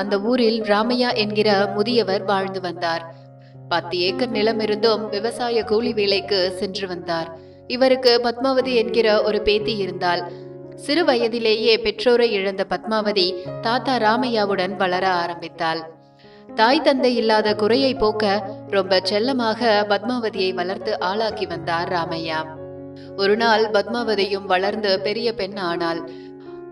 அந்த ஊரில் ராமையா என்கிற முதியவர் வாழ்ந்து வந்தார். பத்து ஏக்கர் நிலம் இருந்தும் விவசாய கூலி வேலைக்கு சென்று வந்தார். இவருக்கு பத்மாவதி என்கிற ஒரு பேத்தி இருந்தால் சிறு வயதிலேயே பெற்றோரை இழந்த பத்மாவதி தாத்தா ராமையாவுடன் வளர ஆரம்பித்தாள். தாய் தந்தை இல்லாத குறையை போக்க ரொம்ப செல்லமாக பத்மாவதியை வளர்த்து ஆளாக்கி வந்தார் ராமையா. ஒரு நாள் பத்மாவதியும் வளர்ந்து பெரிய பெண் ஆனாள்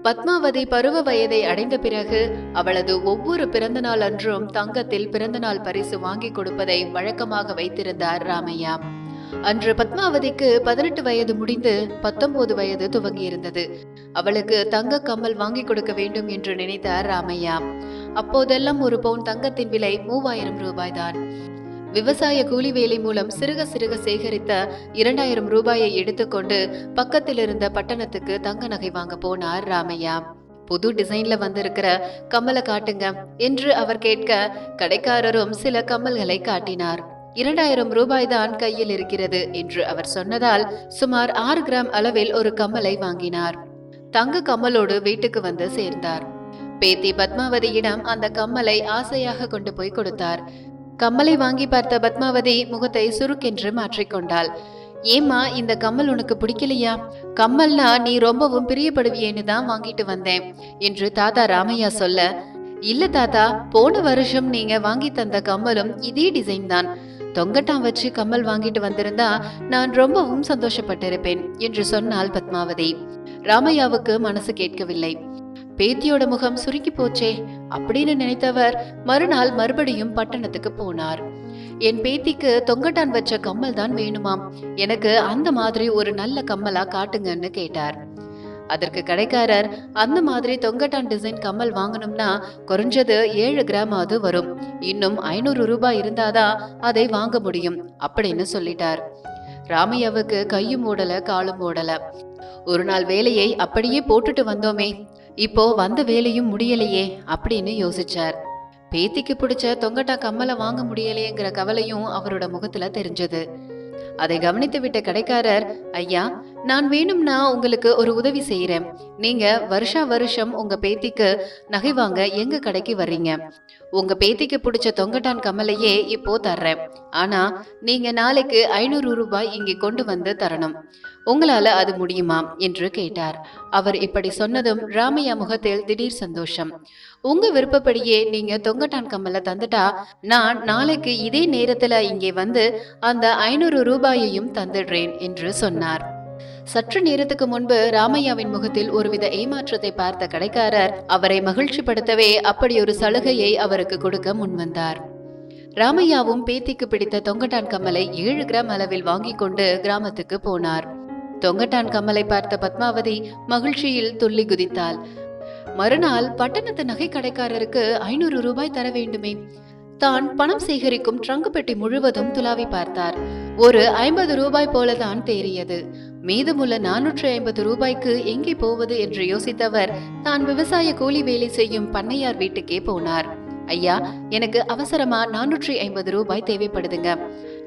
பத்மாவதி பருவ வயதை அடைந்த பிறகு அவளது ஒவ்வொரு பிறந்தநாள் அன்றும் தங்கத்தில் பிறந்தநாள் பரிசு வாங்கி கொடுப்பதை வழக்கமாக வைத்திருந்தார் ராமையா. அன்று பத்மாவதிக்கு பதினெட்டு வயது முடிந்து பத்தொன்பது வயது துவங்கியிருந்தது. அவளுக்கு தங்க கம்மல் வாங்கி கொடுக்க வேண்டும் என்று நினைத்தார் ராமையா. அப்போதெல்லாம் ஒரு பவுன் தங்கத்தின் விலை மூவாயிரம் ரூபாய்தான். விவசாய கூலி வேலை மூலம் சிறுக சிறுக சேகரித்த இரண்டாயிரம் ரூபாயை எடுத்துக்கொண்டு பக்கத்தில் இருந்த பட்டணத்துக்கு தங்க நகை வாங்க போனார் ராமையா. புது டிசைன்ல வந்திருக்கிற கம்மலை காட்டுங்க என்று அவர் கேட்க கடைக்காரரும் சில கம்மல்களை காட்டினார். இரண்டாயிரம் ரூபாய் தான் கையில் இருக்கிறது என்று அவர் சொன்னதால் சுமார் ஆறு கிராம் அளவில் ஒரு கம்மலை வாங்கினார். தங்க கம்மலோடு வீட்டுக்கு வந்து சேர்ந்தார். பேத்தி பத்மாவதியிடம் அந்த கம்மலை ஆசையாக கொண்டு போய் கொடுத்தார். கம்மலை வாங்கி பார்த்த பத்மாவதி முகத்தை சுருக்கென்று மாற்றிக்கொண்டாள். ஏம்மா இந்த கம்மல் உனக்கு பிடிக்கலையா? கம்மல்னா நீ ரொம்பவும் பிரியப்படுவியேன்னு தான் வாங்கிட்டு வந்தேன் என்று தாத்தா ராமையா சொல்ல. இல்ல தாத்தா போன வருஷம் நீங்க வாங்கி தந்த கம்மலும் இதே டிசைன் தான். தொங்கட்டான் வச்சு கம்மல் வாங்கிட்டு வந்திருந்தா நான் ரொம்பவும் சந்தோஷப்பட்டிருப்பேன் என்று சொன்னாள் பத்மாவதி. ராமையாவுக்கு மனசு கேட்கவில்லை. பேத்தியோட முகம் சுருக்கி போச்சே. அப்படின்னு நினைத்தவர் மறுநாள் மறுபடியும் பட்டணத்துக்கு போனார். என் பேத்திக்கு தொங்கட்டான் வச்ச கம்மல் தான் வேணுமாம். எனக்கு அந்த மாதிரி ஒரு நல்ல கம்மலா காட்டுங்கன்னு கேட்டார். அதற்கு கடைக்காரர் அந்த மாதிரி தொங்கட்டான் டிசைன் கம்மல் வாங்கணும்னா குறைஞ்சது ஏழு கிராமாவது வரும். இன்னும் ஐநூறு ரூபாய் இருந்தாதான் அதை வாங்க முடியும் அப்படின்னு சொல்லிட்டார். ராமையாவுக்கு கையும் ஓடல காலும் ஓடல. ஒரு நாள் வேலையை அப்படியே போட்டுட்டு வந்தோமே இப்போ வந்த வேலையும் முடியலையே அப்படின்னு யோசிச்சார். பேத்திக்கு பிடிச்ச தொங்கட்டா கம்மலை வாங்க முடியலையேங்கிற கவலையும் அவரோட முகத்துல தெரிஞ்சது. அதை கவனித்து விட்ட கடைக்காரர் ஐயா நான் வேணும்னா உங்களுக்கு ஒரு உதவி செய்யறேன் நீங்க வருஷா வருஷம் உங்க பேத்திக்கு நகை வாங்க எங்க கடைக்கு வர்றீங்க? உங்க பேத்திக்கு பிடிச்ச தொங்கட்டான் கமலையே இப்போ தர்றேன். ஆனா நீங்க நாளைக்கு ஐநூறு ரூபாய் இங்கே கொண்டு வந்து தரணும். உங்களால அது முடியுமா? என்று கேட்டார். அவர் இப்படி சொன்னதும் ராமையா முகத்தில் திடீர் சந்தோஷம். உங்க விருப்பப்படியே நீங்க தொங்கட்டான் கம்மலை தந்துட்டா நான் நாளைக்கு இதே நேரத்துல இங்கே வந்து அந்த ஐநூறு ரூபாயையும் தந்துடுறேன் என்று சொன்னார். சற்று நேரத்துக்கு முன்பு ராமையாவின் முகத்தில் ஒருவித ஏமாற்றத்தை பார்த்த கடைக்காரர் அவரை மகிழ்ச்சிப்படுத்தவே அப்படி ஒரு சலுகையை அவருக்கு கொடுக்க முன்வந்தார் ராமையாவும் பேத்திக்கு பிடித்த தொங்கட்டான் கம்மலை ஏழு கிராம் அளவில் வாங்கிக் கொண்டு கிராமத்துக்கு போனார். தொங்கட்டான் கம்மலை பார்த்த பத்மாவதி மகிழ்ச்சியில் துள்ளி குதித்தாள். மறுநாள் பட்டணத்து நகை கடைக்காரருக்கு ஐநூறு ரூபாய் தர வேண்டுமே. தான் பணம் சேகரிக்கும் ட்ரங்கு பெட்டி முழுவதும் துலாவி பார்த்தார். ஒரு ஐம்பது ரூபாய் போலதான் தேறியது. மீதமுள்ள நானூற்றி ஐம்பது ரூபாய்க்கு எங்கே போவது என்று யோசித்தவர் தான் விவசாய கூலி வேலை செய்யும் பண்ணையார் வீட்டுக்கே போனார். ஐயா எனக்கு அவசரமா நானூற்றி ஐம்பது ரூபாய் தேவைப்படுதுங்க.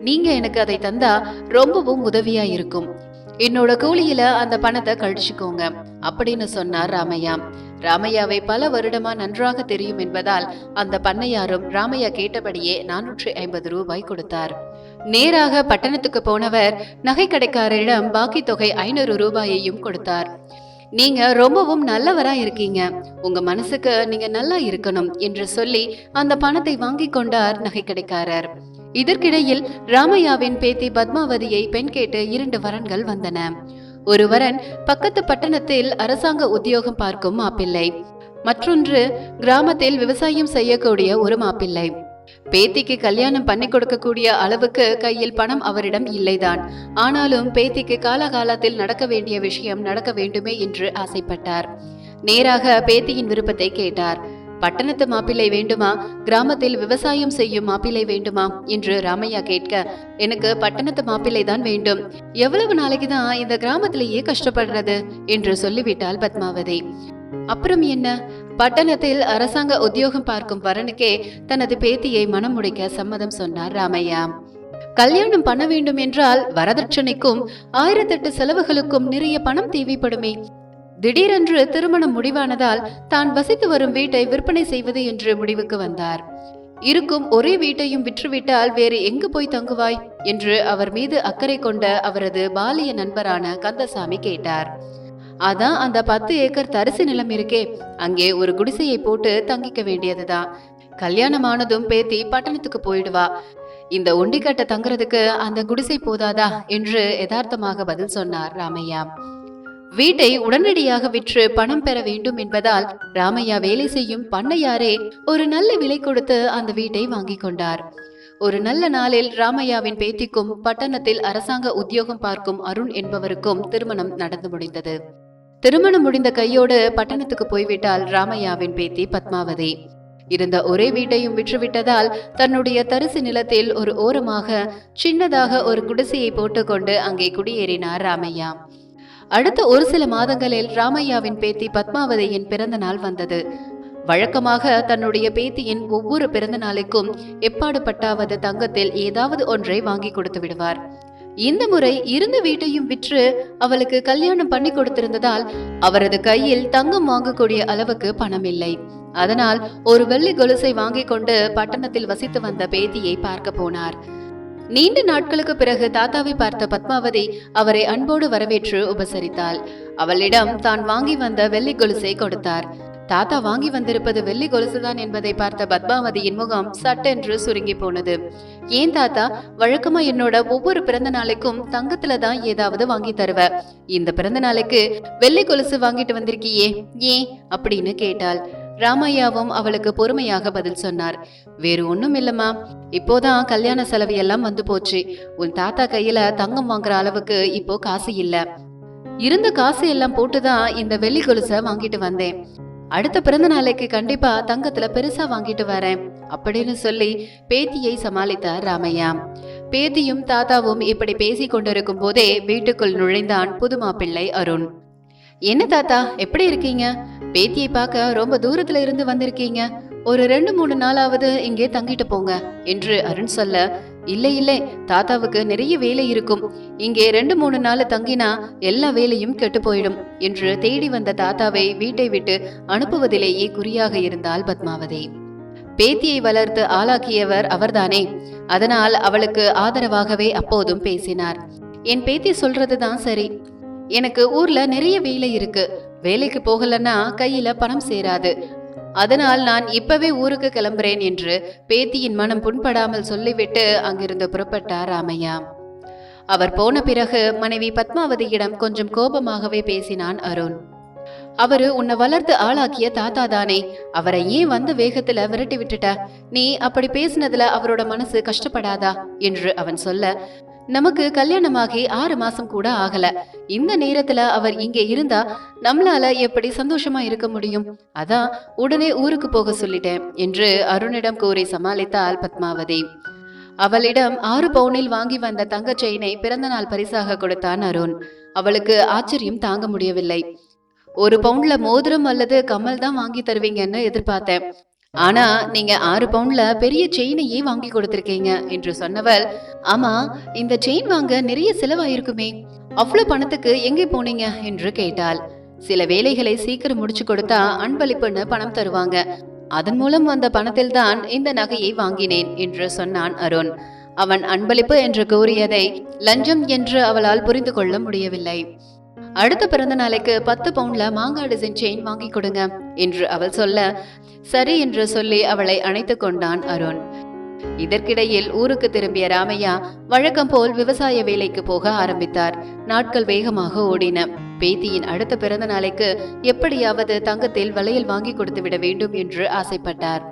நீங்க எனக்கு அதை தந்தா ரொம்பவும் உதவியா இருக்கும். என்னோட கூலியில அந்த பணத்தை கழிச்சுக்கோங்க அப்படின்னு சொன்னார் ராமையா. ராமையாவை பல வருடமா நன்றாக தெரியும் என்பதால் அந்த பண்ணையாரும் ராமையா கேட்டபடியே நானூற்றி ஐம்பது ரூபாய் கொடுத்தார். நேராக பட்டணத்துக்கு போனவர் நகை கடைக்காரரிடம் பாக்கி தொகை ஐநூறு ரூபாயையும் கொடுத்தார். நீங்க ரொம்பவும் நல்லவரா இருக்கீங்க. உங்க மனசுக்கு நீங்க நல்லா இருக்கணும் என்று சொல்லி அந்த பணத்தை வாங்கி கொண்டார் நகை கடைக்காரர் இதற்கிடையில் ராமையாவின் பேத்தி பத்மாவதியை பெண் கேட்டு இரண்டு வரன்கள் வந்தன. ஒருவரன் பக்கத்து பட்டணத்தில் அரசாங்க உத்தியோகம் பார்க்கும் மாப்பிள்ளை. மற்றொன்று கிராமத்தில் விவசாயம் செய்யக்கூடிய ஒரு மாப்பிள்ளை. பேத்திக்கு கல்யாணம் பண்ணி கொடுக்கக்கூடிய அளவுக்கு கையில் பணம் அவரிடம் இல்லைதான். ஆனாலும் பேத்திக்கு காலகாலத்தில் நடக்க வேண்டிய விஷயம் நடக்க வேண்டுமே என்று ஆசைப்பட்டார். நேராக பேத்தியின் விருப்பத்தை கேட்டார். பட்டணத்து மாப்பிள்ளை வேண்டுமா? கிராமத்தில் விவசாயம் செய்யும் மாப்பிள்ளை வேண்டுமா? என்று ராமையா கேட்க எனக்கு பட்டணத்து மாப்பிள்ளை தான் வேண்டும். எவ்வளவு நாளைக்கு தான் இந்த கிராமத்திலேயே கஷ்டப்படுறது? என்று சொல்லிவிட்டாள் பத்மாவதி. அப்புறம் என்ன? பட்டணத்தில் அரசாங்க உத்தியோகம் பார்க்கும் வரனுக்கே தனது பேத்தியை மனம் முடிக்க சம்மதம் சொன்னார் ராமையா. கல்யாணம் பண்ண வேண்டும் என்றால் வரதட்சணைக்கும் ஆயிரத்தெட்டு செலவுகளுக்கும் நிறைய பணம் தேவைப்படுமே. திடீரென்று திருமணம் முடிவானதால் தான் வசித்து வரும் வீட்டை விற்பனை செய்வது என்று முடிவுக்கு வந்தார். இருக்கும் ஒரே வீட்டையும் விற்றுவிட்டால் வேறு எங்கு போய் தங்குவாய்? என்று அவர் மீது அக்கறை கொண்ட அவரது பாலிய நண்பரான கந்தசாமி கேட்டார். அதான் அந்த பத்து ஏக்கர் தரிசு நிலம் இருக்கே. அங்கே ஒரு குடிசையை போட்டு தங்கிக்க வேண்டியதுதான். கல்யாணமானதும் பேத்தி பட்டணத்துக்கு போயிடுவா. இந்த ஒண்டிக்கட்டை தங்குறதுக்கு அந்த குடிசை போதாதா? என்று யதார்த்தமாக பதில் சொன்னார் ராமையா. வீட்டை உடனடியாக விற்று பணம் பெற வேண்டும் என்பதால் ராமையா வேலை செய்யும் பண்ணையாரே ஒரு நல்ல விலை கொடுத்து அந்த வீட்டை வாங்கிக் கொண்டார். ஒரு நல்ல நாளில் ராமையாவின் பேத்திக்கும் பட்டணத்தில் அரசாங்க உத்தியோகம் பார்க்கும் அருண் என்பவருக்கும் திருமணம் நடந்து முடிந்தது. திருமணம் முடிந்த கையோடு பட்டணத்துக்கு போய்விட்டால் ராமையாவின் பேத்தி பத்மாவதி. இருந்த ஒரே வீட்டையும் விற்றுவிட்டதால் தன்னுடைய தரிசு நிலத்தில் ஒரு ஓரமாக சின்னதாக ஒரு குடிசையை போட்டுக்கொண்டு அங்கே குடியேறினார் ராமையா. அடுத்த ஒரு சில மாதங்களில் ராமையாவின் பேத்தி பத்மாவதியின் பிறந்த நாள் வந்தது. வழக்கமாக தன்னுடைய பேத்தியின் ஒவ்வொரு பிறந்த எப்பாடு பட்டாவது தங்கத்தில் ஏதாவது ஒன்றை வாங்கி கொடுத்து விடுவார். இந்த முறை இருந்த வீட்டையும் விற்று அவளுக்கு கல்யாணம் பண்ணி கொடுத்திருந்ததால் அவரது கையில் தங்கம் வாங்கக்கூடிய அளவுக்கு பணம் இல்லை அதனால் ஒரு வெள்ளி கொலுசை வாங்கிக் கொண்டு பட்டணத்தில் வசித்து வந்த பேத்தியை பார்க்க போனார். நீண்ட நாட்களுக்கு பிறகு தாத்தாவை பார்த்த பத்மாவதி அவரை அன்போடு வரவேற்று உபசரித்தாள். அவளிடம் தான் வாங்கி வந்த வெள்ளி கொலுசை கொடுத்தார். தாத்தா வாங்கி வந்திருப்பது வெள்ளி கொலுசுதான் என்பதை பார்த்த பத்மாவதியின் முகம் சட்டென்று சுருங்கி போனது. ஏன் தாத்தா? வழக்கமா என்னோட ஒவ்வொரு பிறந்த நாளைக்கும் தங்கத்துல தான் ஏதாவது வாங்கி தருவ. இந்த பிறந்த நாளைக்கு வெள்ளி கொலுசு வாங்கிட்டு வந்திருக்கியே ஏன்? அப்படின்னு கேட்டாள். ராமையாவும் அவளுக்கு பொறுமையாக பதில் சொன்னார். வேறு ஒன்றும் இல்லம்மா. இப்போதான் கல்யாண செலவு எல்லாம் வந்து போச்சு. உன் தாத்தா கையில தங்கம் வாங்குற அளவுக்கு இப்போ காசு இல்ல. இருந்த காசு எல்லாம் போட்டுதான் இந்த வெள்ளி கொலுசை வாங்கிட்டு வந்தேன். அடுத்த பிறந்த நாளைக்கு கண்டிப்பா தங்கத்துல பெருசா வாங்கிட்டு வரேன் அப்படின்னு சொல்லி பேத்தியை சமாளித்தார் ராமையா. பேத்தியும் தாத்தாவும் இப்படி பேசி கொண்டிருக்கும் போதே வீட்டுக்குள் நுழைந்தான் புது மாப்பிள்ளை அருண். என்ன தாத்தா? எப்படி இருக்கீங்க? பேத்தியை பார்க்க ரொம்ப தூரத்துல இருந்து வந்திருக்கீங்க. ஒரு ரெண்டு மூணு நாளாவது இங்கே தங்கிட்டு போங்க என்று அருண் சொல்ல இல்லை இல்லை தாத்தாவுக்கு நிறைய வேலை இருக்கும். இங்கே ரெண்டு மூணு நாள் தங்கினா எல்லா வேலையும் கெட்டு போயிடும் என்று தேடி வந்த தாத்தாவை வீட்டை விட்டு அனுப்புவதிலேயே குறியாக இருந்தாள் பத்மாவதி. பேத்தியை வளர்த்து ஆளாக்கியவர் அவர்தானே. அதனால் அவளுக்கு ஆதரவாகவே அப்போதும் பேசினார். என் பேத்தி சொல்றதுதான் சரி. எனக்கு ஊர்ல நிறைய வேலை இருக்கு. வேலைக்கு போகலன்னா கையில பணம் சேராது. அதனால் நான் இப்பவே ஊருக்கு கிளம்புறேன் என்று பேத்தியின் மனம் புண்படாமல் சொல்லிவிட்டு அங்கிருந்து புறப்பட்டார் ராமையா. அவர் போன பிறகு மனைவி பத்மாவதியிடம் கொஞ்சம் கோபமாகவே பேசினான் அருண். அவரு உன்னை வளர்த்து ஆளாக்கிய தாத்தா தானே அவரை ஏன் வந்த வேகத்துல விரட்டி விட்டுட்ட? நீ அப்படி பேசினதுல அவரோட மனசு கஷ்டப்படாதா? என்று அவன் சொல்ல நமக்கு கல்யாணமாகி ஆறு மாசம் கூட ஆகல. இந்த நேரத்துல அவர் இங்கே இருந்தா நம்மளால எப்படி சந்தோஷமா இருக்க முடியும்? அதான் உடனே ஊருக்கு போக சொல்லிட்டேன் என்று அருணிடம் கூறி சமாளித்தாள் பத்மாவதி. அவளிடம் ஆறு பவுனில் வாங்கி வந்த தங்க செயினை பிறந்த நாள் பரிசாக கொடுத்தான் அருண். அவளுக்கு ஆச்சரியம் தாங்க முடியவில்லை. ஒரு பவுண்ட்ல மோதிரம் அல்லது கமல் தான் வாங்கி தருவீங்கன்னு எதிர்பார்த்தேன். ஆனா நீங்க ஆறு பவுண்ட்ல பெரிய செயினையே வாங்கி கொடுத்திருக்கீங்க என்று சொன்னவள் ஆமா இந்த செயின் வாங்க நிறைய செலவாயிருக்குமே அவ்வளவு பணத்துக்கு எங்கே போனீங்க? என்று கேட்டாள். சில வேலைகளை சீக்கிரம் முடிச்சு கொடுத்தா அன்பளிப்புன்னு பணம் தருவாங்க. அதன் மூலம் வந்த பணத்தில் தான் இந்த நகையை வாங்கினேன் என்று சொன்னான் அருண். அவன் அன்பளிப்பு என்று கூறியதை லஞ்சம் என்று அவளால் புரிந்து கொள்ள முடியவில்லை. அடுத்த பிறந்த நாளைக்கு பத்து பவுண்ட்ல மாங்காய் டிசைன் செயின் வாங்கி கொடுங்க என்று அவள் சொல்ல சரி என்று சொல்லி அவளை அணைத்து கொண்டான் அருண். இதற்கிடையில் ஊருக்கு திரும்பிய ராமையா வழக்கம் போல் விவசாய வேலைக்கு போக ஆரம்பித்தார். நாட்கள் வேகமாக ஓடின. பேத்தியின் அடுத்த பிறந்த நாளைக்கு எப்படியாவது தங்கத்தில் வளையல் வாங்கி கொடுத்து விட வேண்டும் என்று ஆசைப்பட்டார்.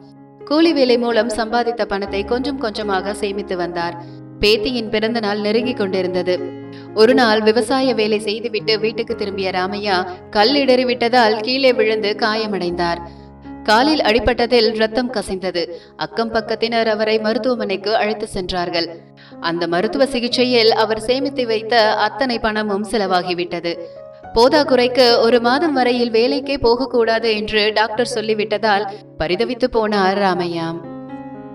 கூலி வேலை மூலம் சம்பாதித்த பணத்தை கொஞ்சம் கொஞ்சமாக சேமித்து வந்தார். பேத்தியின் பிறந்த நாள் நெருங்கிக் கொண்டிருந்தது. ஒரு நாள் விவசாய வேலை செய்துவிட்டு வீட்டுக்கு திரும்பிய ராமையா கல் இடறிவிட்டதால் கீழே விழுந்து காயமடைந்தார். காலில் அடிபட்டதில் ரத்தம் கசைந்தது. அக்கம் பக்கத்தினர் அவரை மருத்துவமனைக்கு அழைத்து சென்றார்கள். அந்த மருத்துவ சிகிச்சையில் அவர் சேமித்து வைத்த அத்தனை பணமும் செலவாகிவிட்டது. போதாக்குறைக்கு ஒரு மாதம் வரையில் வேலைக்கே போகக்கூடாது என்று டாக்டர் சொல்லிவிட்டதால் பரிதவித்து போனார் ராமையா.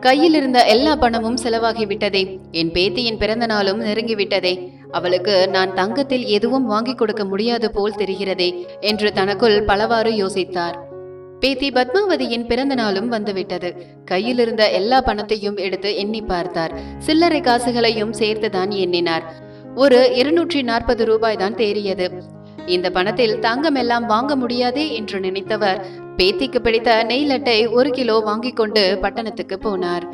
கையில் இருந்த எல்லா பணமும் செலவாகிவிட்டதே. என் பேத்தியின் பிறந்த நாளும் நெருங்கிவிட்டதே. அவளுக்கு நான் தங்கத்தில் எதுவும் வாங்கி கொடுக்க முடியாது போல் தெரிகிறதே என்று தனக்குள் பலவாறு யோசித்தார். பேத்தி பத்மாவதியின் பிறந்த நாளும் வந்துவிட்டது. கையில் இருந்த எல்லா பணத்தையும் எடுத்து எண்ணி பார்த்தார். சில்லறை காசுகளையும் சேர்த்துதான் எண்ணினார். ஒரு இருநூற்றி நாற்பது ரூபாய் தான் தேறியது. இந்த பணத்தில் தங்கம் எல்லாம் வாங்க முடியாதே என்று நினைத்தவர் பேத்திக்கு பிடித்த நெய்லட்டை ஒரு கிலோ வாங்கிக் கொண்டு பட்டணத்துக்கு போனார்.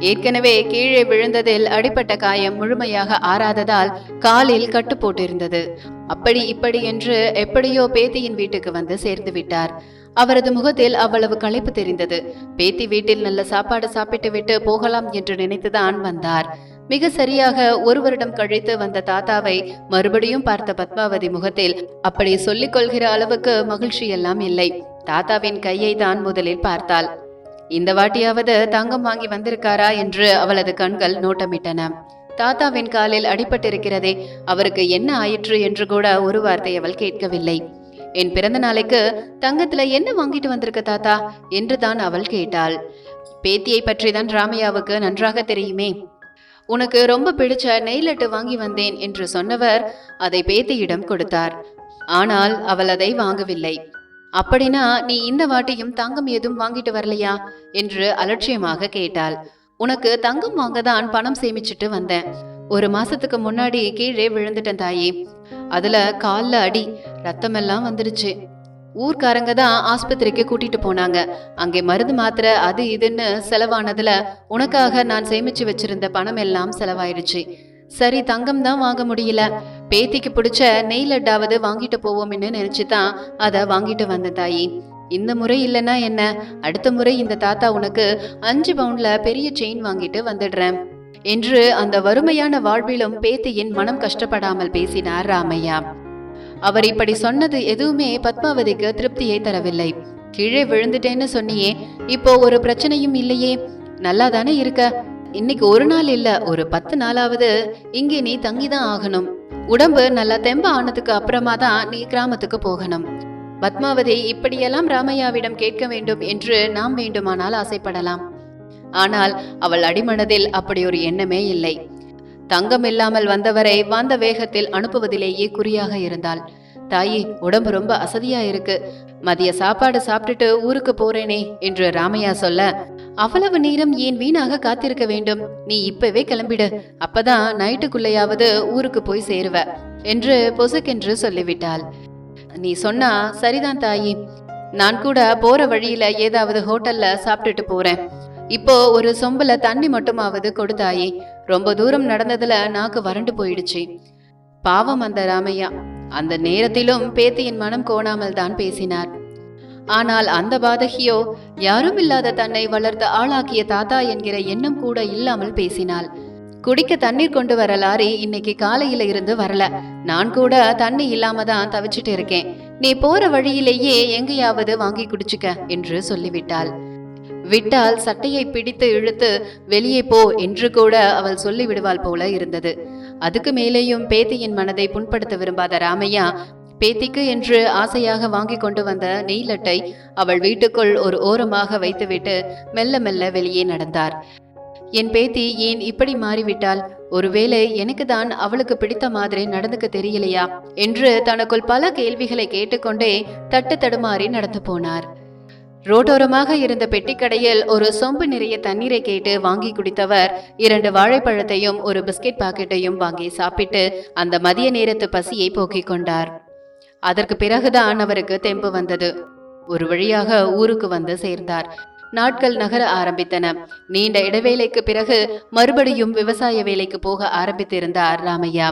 ஏற்கனவே கீழே விழுந்ததில் அடிப்பட்ட காயம் முழுமையாக ஆறாததால் காலில் கட்டு போட்டிருந்தது. அப்படி இப்படி என்று எப்படியோ பேத்தியின் வீட்டுக்கு வந்து சேர்ந்து விட்டார். அவரது முகத்தில் அவ்வளவு களைப்பு தெரிந்தது. பேத்தி வீட்டில் நல்ல சாப்பாடு சாப்பிட்டு விட்டு போகலாம் என்று நினைத்துதான் வந்தார். மிக சரியாக ஒரு வருடம் கழித்து வந்த தாத்தாவை மறுபடியும் பார்த்த பத்மாவதி முகத்தில் அப்படி சொல்லிக் கொள்கிற அளவுக்கு மகிழ்ச்சி எல்லாம் இல்லை. தாத்தாவின் கையை தான் முதலில் பார்த்தாள். இந்த வாட்டியாவது தங்கம் வாங்கி வந்திருக்காரா என்று அவளது கண்கள் நோட்டமிட்டன. தாத்தாவின் காலில் அடிபட்டிருக்கிறதே அவருக்கு என்ன ஆயிற்று என்று கூட ஒரு வார்த்தை அவள் கேட்கவில்லை. என் பிறந்த நாளைக்கு தங்கத்துல என்ன வாங்கிட்டு வந்திருக்க தாத்தா? என்று தான் அவள் கேட்டாள். பேத்தியை பற்றி தான் ராமையாவுக்கு நன்றாக தெரியுமே. உனக்கு ரொம்ப பிடிச்ச நெய்லட்டு வாங்கி வந்தேன் என்று சொன்னவர் அதை பேத்தியிடம் கொடுத்தார். ஆனால் அவள் அதை வாங்கவில்லை. அப்படின்னா நீ இந்த வாட்டியும் தங்கம் ஏதும் வாங்கிட்டு வரலையா? என்று அலட்சியமாக கேட்டாள். உனக்கு தங்கம் வாங்க தான் பணம் சேமிச்சிட்டு வந்தேன். ஒரு மாசத்துக்கு முன்னாடி கீழே விழுந்துட்டேன் தாயே. அதுல கால்ல அடி ரத்தமெல்லாம் வந்துடுச்சு ஊர்க்காரங்க தான் ஆஸ்பத்திரிக்கு கூட்டிட்டு போனாங்க. அங்கே மருந்து மாத்திரை அது இதுன்னு செலவானதுல உனக்காக நான் சேமிச்சு வச்சிருந்த பணம் எல்லாம் செலவாயிடுச்சு சரி தங்கம் தான் வாங்க முடியல. பேத்திக்கு பிடிச்ச நெய் லட்டாவது வாங்கிட்டு போவோம்னு நினைச்சு தான் அதை வாங்கிட்டு வந்த தாயி. இந்த முறை இல்லைன்னா என்ன? அடுத்த முறை இந்த தாத்தா உனக்கு அஞ்சு பவுண்ட்ல பெரிய செயின் வாங்கிட்டு வந்துடுறேன். என்று அந்த வறுமையான வாழ்விலும் பேத்தியின் மனம் கஷ்டப்படாமல் பேசினார் ராமையா. அவர் இப்படி சொன்னது எதுவுமே பத்மாவதிக்கு திருப்தியை தரவில்லை. கீழே விழுந்துட்டேன்னு சொன்னியே இப்போ ஒரு பிரச்சனையும் இல்லையே. நல்லா தானே இருக்க? இன்னைக்கு ஒரு நாள் இல்ல ஒரு பத்து நாளாவது இங்கே நீ தங்கிதான் ஆகணும். உடம்பு நல்லா தெம்ப ஆனதுக்கு அப்புறமா தான் நீ கிராமத்துக்கு போகணும். பத்மாவதி இப்படியெல்லாம் ராமையாவிடம் கேட்க வேண்டும் என்று நாம் வேண்டுமானால் ஆசைப்படலாம். ஆனால் அவள் அடிமனதில் அப்படி ஒரு எண்ணமே இல்லை. தங்கம் இல்லாமல் வந்தவரை வந்த வேகத்தில் அனுப்புவதிலேயே குறியாக இருந்தாள். தாயி உடம்பு ரொம்ப அசதியா இருக்கு. மதிய சாப்பாடு சாப்பிட்டுட்டு ஊருக்கு போறேனே என்று ராமையா சொல்ல அவ்வளவு நேரம் ஏன் வீணாக காத்திருக்க வேண்டும்? நீ இப்பவே கிளம்பிடு. அப்பதான் நைட்டுக்குள்ளையாவது ஊருக்கு போய் சேருவ என்று பொசுக்கென்று சொல்லிவிட்டாள். நீ சொன்னா சரிதான் தாயி. நான் கூட போற வழியில ஏதாவது ஹோட்டல்ல சாப்பிட்டுட்டு போறேன். இப்போ ஒரு சொம்புல தண்ணி மட்டுமாவது கொடுத்தாயே ரொம்ப தூரம் நடந்ததுல நாக்கு வறண்டு போயிடுச்சு. பாவம் அந்த ராமையா. அந்த நேரத்திலும் பேத்தியின் மனம் கோணாமல் தான் பேசினார். ஆனால் அந்த பாதகியோ யாரும் இல்லாத தன்னை வளர்த்த ஆளாக்கிய தாத்தா என்கிற எண்ணம் கூட இல்லாமல் பேசினாள். குடிக்க தண்ணீர் கொண்டு வர லாரி இன்னைக்கு காலையில இருந்து வரல. நான் கூட தண்ணி இல்லாம தான் தவிச்சிட்டு இருக்கேன். நீ போற வழியிலேயே எங்கேயாவது வாங்கி குடிச்சுக்க என்று சொல்லிவிட்டாள். விட்டால் சட்டையை பிடித்து இழுத்து வெளியே போ என்று கூட அவள் சொல்லிவிடுவாள் போல இருந்தது. அதுக்கு மேலேயும் பேத்தியின் மனதை புண்படுத்த விரும்பாத ராமையா பேத்திக்கு என்று ஆசையாக வாங்கி கொண்டு வந்த நெய்லட்டை அவள் வீட்டுக்குள் ஒரு ஓரமாக வைத்துவிட்டு மெல்ல மெல்ல வெளியே நடந்தார். என் பேத்தி ஏன் இப்படி மாறிவிட்டாள்? ஒருவேளை எனக்கு தான் அவளுக்கு பிடித்த மாதிரி நடந்துக்க தெரியலையா? என்று தனக்குள் பல கேள்விகளை கேட்டுக்கொண்டே தட்டு தடுமாறி நடந்து போனார். ரோட்டோரமாக இருந்த பெட்டிக்கடையில் ஒரு சொம்பு நிறைய தண்ணீரை கேட்டு வாங்கி குடித்தவர் இரண்டு வாழைப்பழத்தையும் ஒரு பிஸ்கெட் பாக்கெட்டையும் வாங்கி சாப்பிட்டு அந்த மதிய நேரத்து பசியை போக்கிக் கொண்டார். அதற்கு பிறகுதான் அவருக்கு தெம்பு வந்தது. ஒரு வழியாக ஊருக்கு வந்து சேர்ந்தார். நாட்கள் நகர ஆரம்பித்தன. நீண்ட இடைவேளைக்கு பிறகு மறுபடியும் விவசாய வேலைக்கு போக ஆரம்பித்திருந்தார் ராமையா.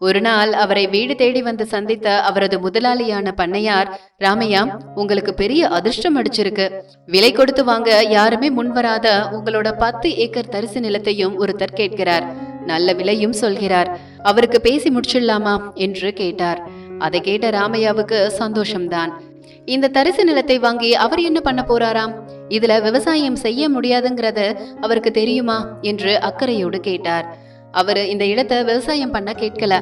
ஒரு நாள் அவரை வீடு தேடி வந்து சந்தித்த அவரது முதலாளியான பண்ணையார் ராமையா உங்களுக்கு பெரிய அதிர்ஷ்டம் அடிச்சிருக்கு. விலை கொடுத்து வாங்க யாருமே முன்வராத உங்களோட பத்து ஏக்கர் தரிசு நிலத்தையும் ஒருத்தர் கேட்கிறார். நல்ல விலையும் சொல்கிறார். அவருக்கு பேசி முடிச்சிடலாமா? என்று கேட்டார். அதை கேட்ட ராமையாவுக்கு சந்தோஷம்தான். இந்த தரிசு நிலத்தை வாங்கி அவர் என்ன பண்ண போறாராம்? இதுல விவசாயம் செய்ய முடியாதுங்கிறத அவருக்கு தெரியுமா? என்று அக்கறையோடு கேட்டார். அவரு இந்த இடத்தை விவசாயம் பண்ண கேட்கல.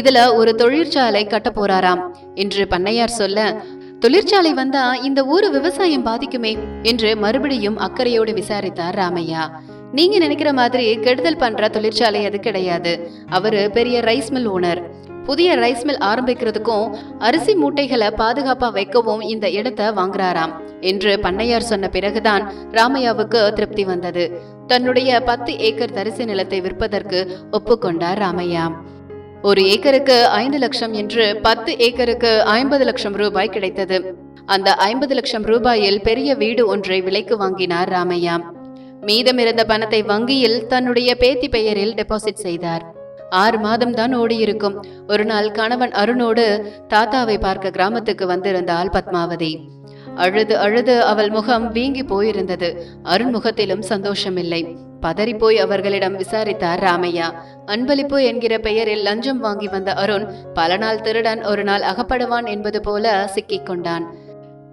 இதுல ஒரு தொழிற்சாலை கட்ட போறாராம் என்று பண்ணையார் சொல்ல தொழிற்சாலை வந்தா இந்த ஊரு விவசாயம் பாதிக்குமே என்று மறுபடியும் அக்கறையோடு விசாரித்தார் ராமையா. நீங்க நினைக்கிற மாதிரி கெடுதல் பண்ற தொழிற்சாலை அது கிடையாது. அவரு பெரிய ரைஸ் மில் ஓனர். புதிய ரைஸ் மில் ஆரம்பிக்கிறதுக்கும் அரிசி மூட்டைகளை பாதுகாப்பா வைக்கவும் இந்த இடத்தை வாங்குறாராம் என்று பண்ணையார் சொன்ன பிறகுதான் ராமையாவுக்கு திருப்தி வந்தது. தன்னுடைய பத்து ஏக்கர் தரிசு நிலத்தை விற்பதற்கு ஒப்புக்கொண்டார் ராமையா. ஒரு ஏக்கருக்கு ஐந்து லட்சம் என்று பத்து ஏக்கருக்கு ஐம்பது லட்சம் ரூபாய் கிடைத்தது. அந்த ஐம்பது லட்சம் ரூபாயில் பெரிய வீடு ஒன்றை விலைக்கு வாங்கினார் ராமையா. மீதமிருந்த பணத்தை வங்கியில் தன்னுடைய பேத்தி பெயரில் டெபாசிட் செய்தார். ஆறு மாதம் தான் ஓடியிருக்கும். ஒரு நாள் கணவன் அருணோடு தாத்தாவை பார்க்க கிராமத்துக்கு வந்திருந்தாள் பத்மாவதி. அழுது அழுது அவள் முகம் வீங்கி போயிருந்தது. அருண் முகத்திலும் சந்தோஷமில்லை. பதறிப்போய் அவர்களிடம் விசாரித்தார் ராமையா. அன்பளிப்பு என்கிற பெயரில் லஞ்சம் வாங்கி வந்த அருண் பல நாள் திருடன் ஒரு நாள் அகப்படுவான் என்பது போல சிக்கிக் கொண்டான்.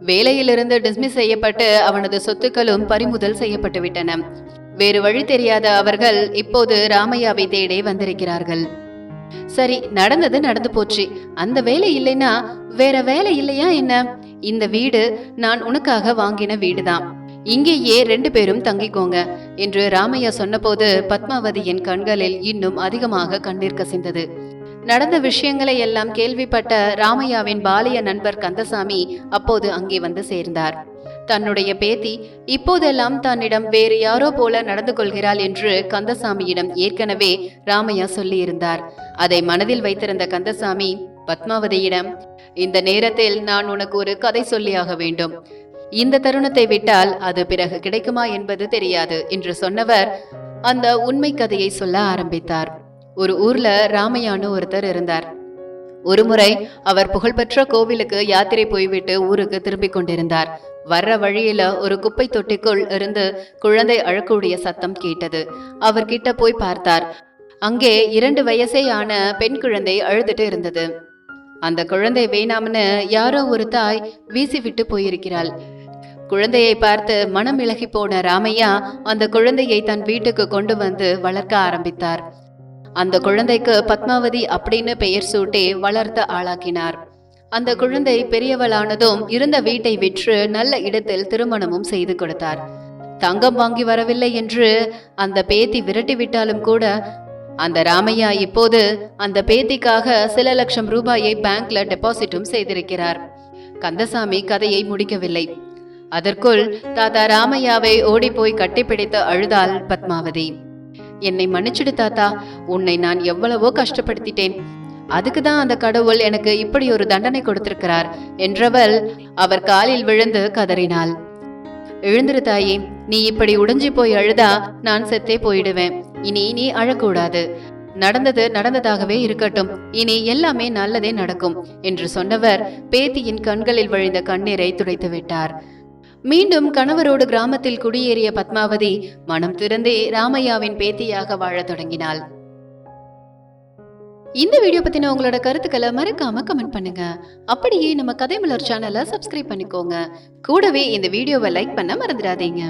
வேலையிலிருந்து டிஸ்மிஸ் செய்யப்பட்டு அவனது சொத்துக்களும் பறிமுதல் செய்யப்பட்டுவிட்டன வேறு வழி தெரியாத அவர்கள் இப்போது ராமையாவை தேடி வந்திருக்கிறார்கள். சரி நடந்தது நடந்து போச்சு. அந்த வேலை இல்லைன்னா வேற வேலை இல்லையா என்ன? இந்த வீடு நான் உனக்காக வாங்கின வீடுதான். இங்கேயே ரெண்டு பேரும் தங்கிக்கோங்க என்று ராமையா சொன்னபோது பத்மாவதியின் கண்களில் இன்னும் அதிகமாக கண்ணீர் கசிந்தது. நடந்த விஷயங்களை எல்லாம் கேள்விப்பட்ட ராமையாவின் பாலிய நண்பர் கந்தசாமி அப்போது அங்கே வந்து சேர்ந்தார். தன்னுடைய பேத்தி இப்போதெல்லாம் தன்னிடம் வேறு யாரோ போல நடந்து கொள்கிறாள் என்று கந்தசாமியிடம் ஏற்கனவே ராமையா சொல்லியிருந்தார். அதை மனதில் வைத்திருந்த கந்தசாமி பத்மாவதியிடம் இந்த நேரத்தில் நான் உனக்கு ஒரு கதை சொல்லியாக வேண்டும். இந்த தருணத்தை விட்டால் அது பிறகு கிடைக்குமா என்பது தெரியாது என்று சொன்னவர் அந்த உண்மை கதையை சொல்ல ஆரம்பித்தார். ஒரு ஊர்ல ராமையானு ஒருத்தர் இருந்தார். ஒருமுறை அவர் புகழ்பெற்ற கோவிலுக்கு யாத்திரை போய்விட்டு ஊருக்கு திரும்பிக் கொண்டிருந்தார். வர்ற வழியில ஒரு குப்பை தொட்டிக்குள் இருந்து குழந்தை அழக்கூடிய சத்தம் கேட்டது. அவர் கிட்ட போய் பார்த்தார். அங்கே இரண்டு வயசே ஆன பெண் குழந்தை அழுதுட்டு இருந்தது. அந்த குழந்தை வேணாம்னு யாரோ ஒரு தாய் வீசி விட்டு போயிருக்கிறாள். குழந்தையை பார்த்து மனம் இளகி போன ராமையா அந்த குழந்தையை தன் வீட்டுக்கு கொண்டு வந்து வளர்க்க ஆரம்பித்தார். அந்த குழந்தைக்கு பத்மாவதி அப்படின்னு பெயர் சூட்டி வளர்த்து ஆளாக்கினார். அந்த குழந்தை பெரியவளானதும் இருந்த வீட்டை விற்று நல்ல இடத்தில் திருமணமும் செய்து கொடுத்தார். தங்கம் வாங்கி வரவில்லை என்று அந்த பேத்தி விரட்டி விட்டாலும் கூட அந்த ராமையா இப்போது அந்த பேத்திக்காக சில லட்சம் ரூபாயை பேங்க்ல டெபாசிட்டும் செய்திருக்கிறார். கந்தசாமி கதையை முடிக்கவில்லை. அதற்குள் தாத்தா ராமையாவை ஓடிப்போய் கட்டிப்பிடித்து அழுதாள் பத்மாவதி. என்னை மன்னிச்சிடு தாத்தா உன்னை நான் எவ்வளவோ கஷ்டப்படுத்திட்டேன். அதுக்கு தான் அந்த கடவுள் எனக்கு இப்படி ஒரு தண்டனை கொடுத்திருக்கிறார் என்றவள் அவர் காலில் விழுந்து கதறினாள். எழுந்திரு தாயே நீ இப்படி உடைஞ்சு போய் அழுதா நான் செத்தே போயிடுவேன். இனி நீ அழக்கூடாது. நடந்தது நடந்ததாகவே இருக்கட்டும். இனி எல்லாமே நல்லதே நடக்கும் என்று சொன்னவர் பேத்தியின் கண்களில் வழிந்த கண்ணீரை துடைத்து விட்டார். மீண்டும் கணவரோடு கிராமத்தில் குடியேறிய பத்மாவதி மனம் திறந்தே ராமையாவின் பேத்தியாக வாழத் தொடங்கினாள். இந்த வீடியோ பத்தின உங்களோட கருத்துக்களை மறக்காம கமெண்ட் பண்ணுங்க. அப்படியே நம்ம கதை மலர் சேனலை சப்ஸ்கிரைப் பண்ணிக்கோங்க. கூடவே இந்த வீடியோவை லைக் பண்ண மறந்துடாதீங்க.